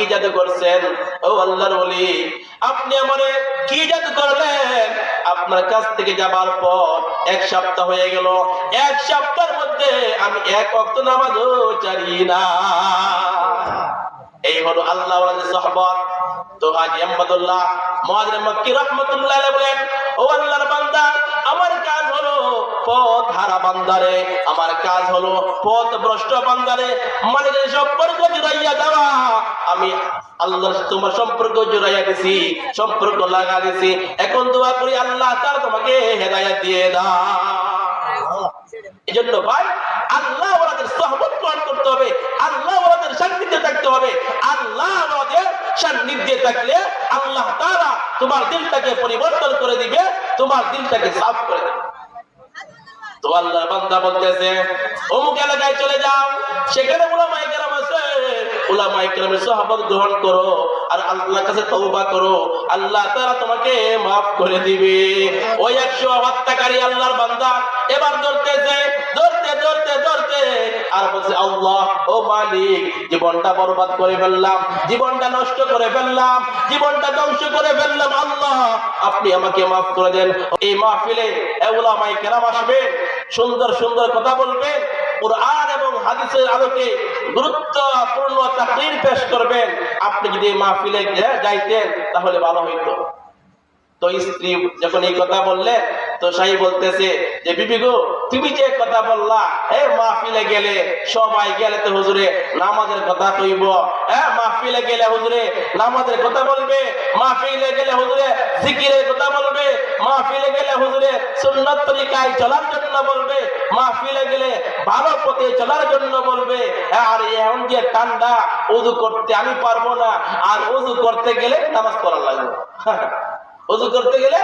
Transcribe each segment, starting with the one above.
কি জাদু করছেন? ও আল্লাহর বলি আপনি আমারে কি জাদু করলেন আপনার কাছ থেকে যাবার পর এক সপ্তাহ হয়ে গেল। এক সপ্তাহের মধ্যে আমি এক অক্ত নামাজও চারি না। এই হলো আল্লাহ সাহবত। তো হাজি আহমদুল্লাহ, মহাজির মক্কি রহমতুল্লাহ বলেন, ও আল্লাহর বান্দা, আমার কাজ হলো পথ হারা বান্দারে, আমার কাজ হলো পথ ভ্রষ্ট বান্দারে মানে যে সম্পর্ক জুড়াইয়া দেওয়া। আমি আল্লাহর সাথে তোমার সম্পর্ক জুড়াইয়া দিছি, সম্পর্ক লাগা দিছি। এখন দোয়া করি আল্লাহ তার তোমাকে হেদায়াত দিয়ে দাও। এই জন্য ভাই, আল্লাহ সহমত করতে হবে, আল্লাহ সান্নিধ্যে থাকতে হবে, আল্লাহ সান্নিধ্যে থাকলে আল্লাহ তারা তোমার দিলটাকে পরিবর্তন করে দিবে, তোমার দিলটাকে সাফ করে দেবে। তো আল্লাহর বান্দা বলতেছে, অমুক এলাকায় চলে যাও, সেখানে উলামায়ে কেরাম গ্রহণ করো আর করো দিবে। ওই 100 হত্যাকারী আল্লাহর বান্দা এবার ধরতেছে, ধরতে ধরতে ধরতে, আর বলছে, আল্লাহ, ও মালিক, জীবনটা বরবাদ করে ফেললাম, জীবনটা নষ্ট করে ফেললাম, জীবনটা ধ্বংস করে ফেললাম, আল্লাহ, আপনি আমাকে মাফ করে দেন। এই মাহফিলে উলামায়ে কেরাম আসবে, সুন্দর সুন্দর কথা বলবেন কোরআন এবং হাদিসের আলোকে গুরুত্বপূর্ণ তাকরির পেশ করবেন। আপনি যদি মাহফিলে যাইতেন, তাহলে ভালো হইতো। তো স্ত্রী যখন এই কথা বললে তো সাহি বলতেছে যে, বিবি গো, তুমি যে কথা বললা, এ মাহফিলে গেলে সবাই গেলে তো হুজুরে নামাজের কথা কইব। হ্যাঁ মাহফিলে গেলে হুজুরে নামাজের কথা বলবে, মাহফিলে গেলে হুজুরে জিকিরের কথা বলবে, মাহফিলে গেলে হুজুরে সুন্নত তরিকায় চলার জন্য বলবে, মাহফিলে গেলে ভালো পথে চলার জন্য বলবে। আর এখন যে ঠান্ডা উজু করতে আমি পারব না, আর উজু করতে গেলে নামাজ পড়া লাগবে। অজু করতে গেলে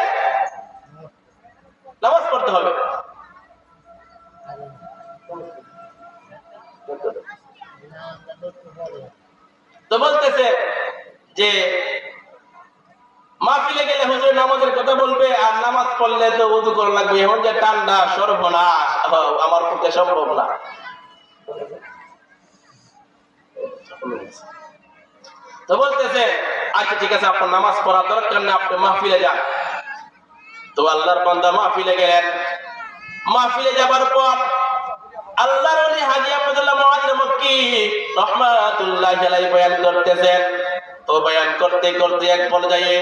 নামাজ পড়তে হবে। তো বলতেছে যে, মাহফিলে গেলে হুজুর নামাজের কথা বলবে, আর নামাজ পড়লে তো উজু করা লাগবে। এখন যে ঠান্ডা সর্বনাশ। আমার পক্ষে সম্ভব না। তো বলতেছে আচ্ছা ঠিক আছে, আপনার নামাজ পড়া দরকার না আপনি মাহফিলে যান। তো আল্লাহর বান্দা মাহফিলে গেলেন। মাহফিলে যাবার পর আল্লাহর ওলি হাজী আহমদুল্লাহ মুহাজির মক্কি রহমাতুল্লাহ আলাইহি বয়ান করতেছেন। তো বয়ান করতে করতে এক পর্যায়ে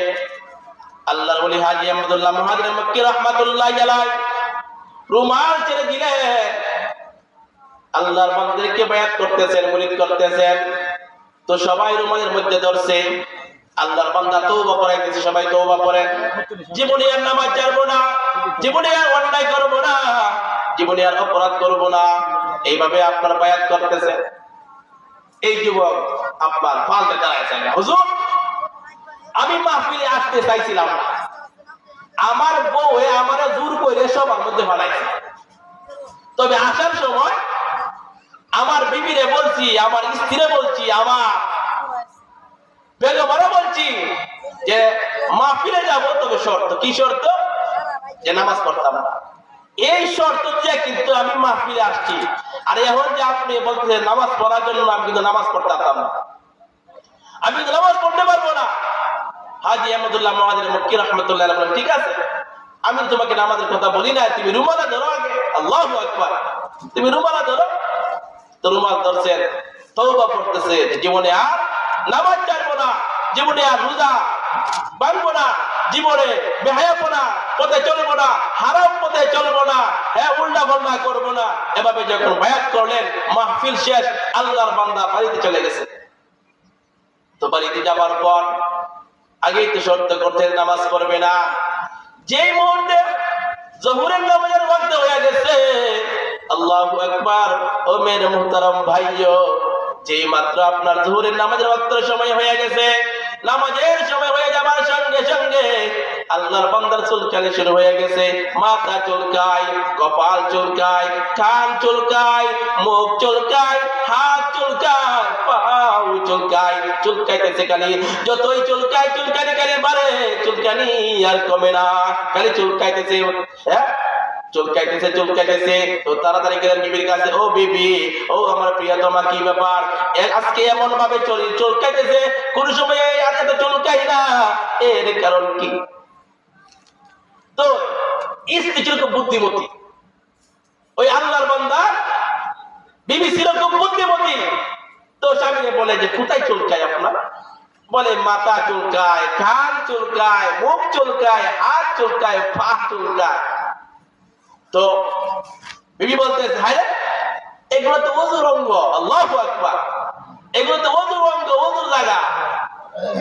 আল্লাহর ওলি হাজী আহমদুল্লাহ মুহাজির মক্কি রহমাতুল্লাহ আলাইহি রুমাল ছেড়ে দিলেন। আল্লাহর বান্দাদেরকে বায়াত করতেছেন, মুরিদ করতেছেন। তো সবাই রুমালের মধ্যে ধরছে। আল্লাহর বান্দা তওবা করাইতেছে সবাই তওবা করেন। জীবনে আর নামাজ ছাড়বো না, জীবনে আর অন্যায় করব না, জীবনে আর অপরাধ করব না। এইভাবে আপনার বায়াত করতেছে। এই যুবক আপনার ফালতে দাঁড়াইছেন হুজুর, আমি মাহফিলে আসতে চাইছিলাম না। আমার বউ আমার জোর করে সবার মধ্যে বানাইছে তবে আসার সময় আমার বিবিরে বলছি, আমার স্ত্রীরে বলছি, আমার বলছি যে তবে শর্ত, কি শর্ত? যে নামাজ পড়তাম। না এই শর্ত দিয়ে কিন্তু আমি আসছি। আর এখন যে আপনি নামাজ পড়ার জন্য আমি কিন্তু নামাজ পড়তাম। না আমি কিন্তু নামাজ পড়তে পারব না। হাজি আহমদুল্লাহ মহাজির মক্কি রহমতুল্লাহ ঠিক আছে? আমি তোমাকে নামাজের কথা বলি না তুমি রুমালা ধরো আগে। আল্লাহ আকবার। তুমি রুমালা ধরো। তো রুমাল ধরছেন, তওবা পড়তেছে জীবনে আর নামাজ জানব না, জীবনে আর রোজা ভাঙবো না, জীবনে বেহায়াপনা পথে চলবো না, হারাম পথে চলবো না হ্যাঁ উল্টা পাল্টা করব না। এভাবে যখন বায়াত করলেন, মাহফিল শেষ, আল্লাহর বান্দা বাড়িতে চলে গেছে। তো বাড়িতে যাবার পর আগেই তো শর্ত করতে নামাজ পড়বে না। যেই মুহূর্তে জহুরের নামাজের ওয়াক্ত হয়ে গেছে, আল্লাহু আকবার, ও মেরে মুহতারাম ভাইও যেই মাত্র আপনার জহুরের নামাজের ওয়াক্তের সময় হয়ে গেছে, নামাজের সময় হয়ে যাবার সঙ্গে সঙ্গে আল্লাহর বান্দার চুলকানি শুরু হয়ে গেছে। মাথা চুলকায়, কপাল চুলকায়, কান চুলকায়, মুখ চুলকায়, হাত চুলকায়, পাও চুলকায়। চুলকাইতেছে খালি, যতই চুলকায়, চুলকানি খালি বাড়ে, চুলকানি আর কমে না। খালি চুলকাইতেছে। হ্যাঁ চুলকাইতেছে চুলকাইতেছে তো তাড়াতাড়ি গেলেন বিবির কাছে, ও বিবি, ও আমার প্রিয়তমা, কি ব্যাপার? আজকে এমন ভাবে চলি চুলকাইতেছে কোন সময় আর এত চুলকাই না। এর কারণ কি? তো, স্ত্রী ছিল খুব বুদ্ধিমতী। ওই আল্লাহর বান্দা, বিবি ছিল খুব বুদ্ধিমতী। তো স্বামীকে বলে যে, কোথায় চুলকায় আপনার? বলে, মাথা চুলকায় কান চুলকায়, মুখ চুলকায়, হাত চুলকায়, পা চুলকায়। তো বিবি বলতে হায় এগুলো তো ওজুর অঙ্গ, আল্লাহ আকবার। এগুলো তো ওজুর অঙ্গ ওজুর জায়গা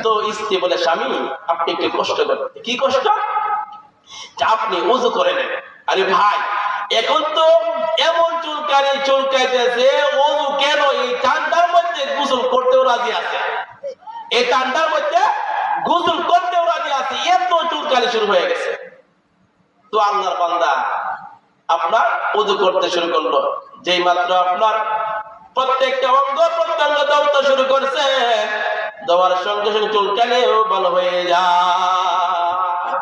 তো স্ত্রী বলে, স্বামী, আপনি একটু কষ্ট করেন। কি কষ্ট? আপনি উজু করে নেন। আরে ভাই, এখন তো এমন চুলকানি চুলকাইতেছে ওজু কেন? এই ঠান্ডার মধ্যে গোসল করতেও রাজি আছে। এই ঠান্ডার মধ্যে গোসল করতেও রাজি আছে। এত চুলকানি শুরু হয়ে গেছে। তো আল্লাহর বান্দা আপনার উজু করতে শুরু করল। যেই মাত্র আপনার প্রত্যেকটা অঙ্গ প্রত্যঙ্গ দৌড়তে শুরু করছে দেওয়ার সঙ্গে সঙ্গে চুলকানিও ভালো হয়ে যায়।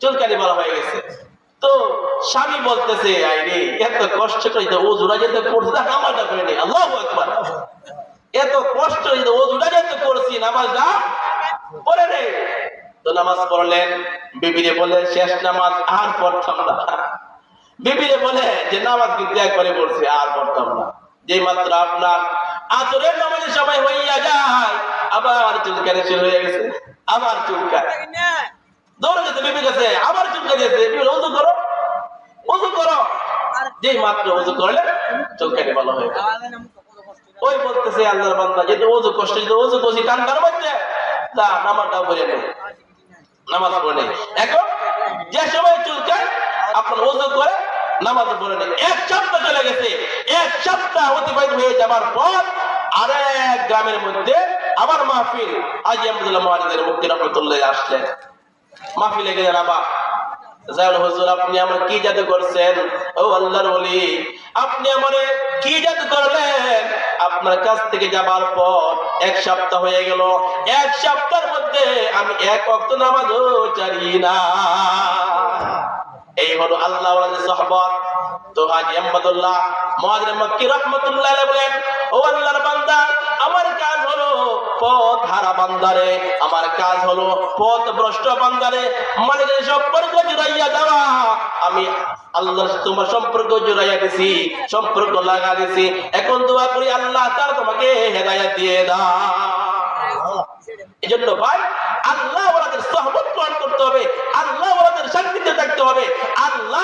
চুলকানি বলা হয়ে গেছে। তো স্বামী বলতেছে আইরে এত কষ্ট করে ওজুরা যেতে করছে নামাজটা করে নেই আল্লাহ একবার এত কষ্ট করে যে ওজুরা যেতে করছি, নামাজটা পড়ে নেই তো নামাজ পড়লেন, বিবিরে বলে শেষ নামাজ আর পড়তাম না। বিবিরে বলে যে নামাজ কিন্তু একবারে পড়ছি, আর পড়তাম না। যে মাত্র আপনার আসরের নামাজের সময় হইয়া যায়, আবার চুলকানি শুরু হয়ে গেছে, আবার চুলকায়। দৌড়ে গেছে বিবি কাছে আবার চুলকে উজু করো উজু করো। যেই মাত্র উজু করলে ভালো হয়ে ওই বলতেছে, আল্লাহর বান্দা যেহেতু ওজু কষ্ট যেহেতু ওজু করছি ঠান্ডার মধ্যে? তা নামাজটাও করে নেই। নামাজ পড়ে এখন যে সময় চুলকায়, আপনার ওজু করে নামাজ পড়ে এক সপ্তাহ চলে গেছে। এক সপ্তাহ অতিবাহিত হয়ে যাবার পর আরেক গ্রামের মধ্যে আবার মাহফিল। আজ আহমদুল্লাহ মহারিদের মুক্তি রহমতুল্লাহ আসলেন। মাহফিলে গেলেন আবার। আপনি কি জাদু করলেন? আপনার কাছ থেকে যাবার পর এক সপ্তাহ হয়ে গেল। এক সপ্তাহের মধ্যে আমি এক অক্ত নামাজও চারি না। এই হলো আল্লাহ বলেন আমার কাজ হলো পথ আমার কাজ হলো পথ ভ্রষ্ট সম্পর্ক জুড়াইয়া আমি তোমার সম্পর্ক দিছি, সম্পর্ক লাগা দিছি। এখন দোয়া করি আল্লাহ, তার তোমাকে হেদায়াত দিয়ে দাও। এই জন্য ভাই, আল্লাহ ওনাদের সহমত গ্রহণ করতে হবে, আল্লাহ ওনাদের শান্তিতে থাকতে হবে, আল্লাহ